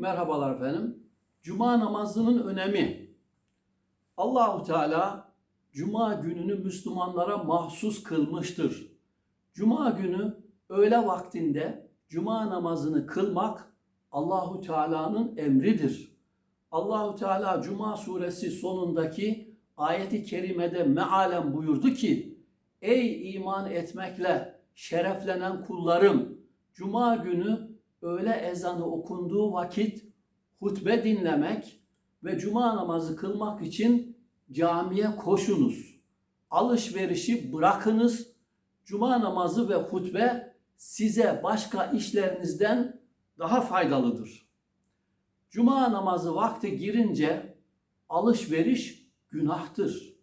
Merhabalar efendim. Cuma namazının önemi. Allahu Teala Cuma gününü Müslümanlara mahsus kılmıştır. Cuma günü öğle vaktinde Cuma namazını kılmak Allahu Teala'nın emridir. Allahu Teala Cuma suresi sonundaki ayeti kerimede mealen buyurdu ki: Ey iman etmekle şereflenen kullarım, Cuma günü öğle ezanı okunduğu vakit hutbe dinlemek ve cuma namazı kılmak için camiye koşunuz. Alışverişi bırakınız. Cuma namazı ve hutbe size başka işlerinizden daha faydalıdır. Cuma namazı vakti girince alışveriş günahtır.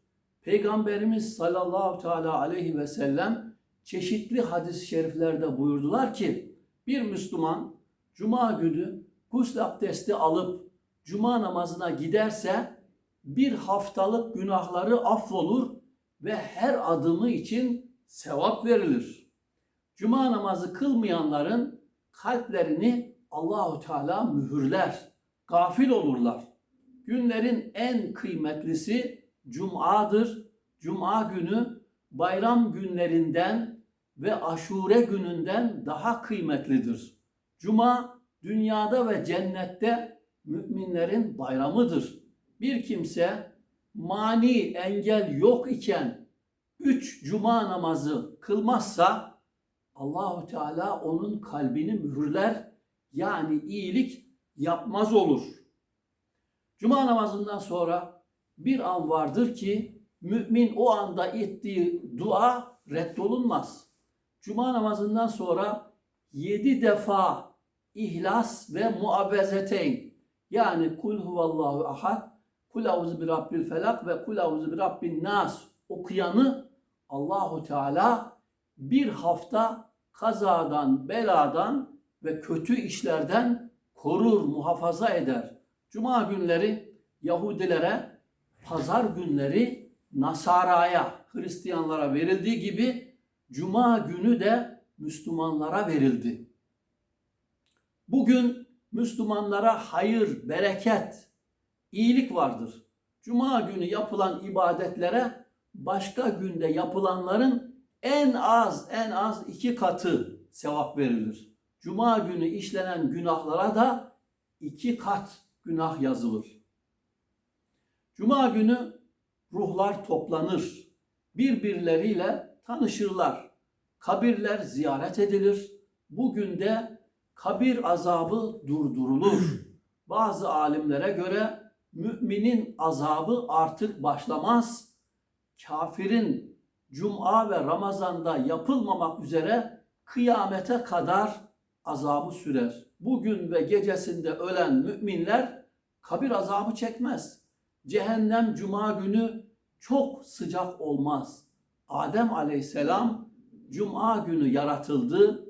Peygamberimiz sallallahu teala aleyhi ve sellem çeşitli hadis-i şeriflerde buyurdular ki bir Müslüman cuma günü gusül abdesti alıp cuma namazına giderse bir haftalık günahları affolur ve her adımı için sevap verilir. Cuma namazı kılmayanların kalplerini Allahu Teala mühürler. Gafil olurlar. Günlerin en kıymetlisi cumadır. Cuma günü bayram günlerinden ve aşure gününden daha kıymetlidir. Cuma dünyada ve cennette müminlerin bayramıdır. Bir kimse mani engel yok iken üç cuma namazı kılmazsa Allahu Teala onun kalbini mühürler yani iyilik yapmaz olur. Cuma namazından sonra bir an vardır ki mümin o anda ettiği dua reddolunmaz. Cuma namazından sonra yedi defa İhlas ve muabbezeteyn yani kul huvallahu ahad, kul auzu bi rabbil felak ve kul auzu bi rabbin nas okuyanı Allahu Teala bir hafta kazadan, beladan ve kötü işlerden korur, muhafaza eder. Cuma günleri Yahudilere, pazar günleri Nasara'ya, Hristiyanlara verildiği gibi Cuma günü de Müslümanlara verildi. Bugün Müslümanlara hayır, bereket, iyilik vardır. Cuma günü yapılan ibadetlere başka günde yapılanların en az en az iki katı sevap verilir. Cuma günü işlenen günahlara da iki kat günah yazılır. Cuma günü ruhlar toplanır. Birbirleriyle tanışırlar. Kabirler ziyaret edilir. Bugün de kabir azabı durdurulur. Bazı alimlere göre müminin azabı artık başlamaz. Kafirin Cuma ve Ramazan'da yapılmamak üzere kıyamete kadar azabı sürer. Bugün ve gecesinde ölen müminler kabir azabı çekmez. Cehennem cuma günü çok sıcak olmaz. Adem aleyhisselam cuma günü yaratıldı.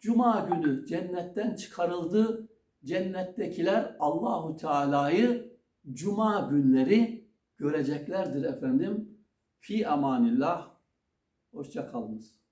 Cuma günü cennetten çıkarıldı. Cennettekiler Allahu Teala'yı cuma günleri göreceklerdir efendim. Fi amanillah. Hoşça kalınız.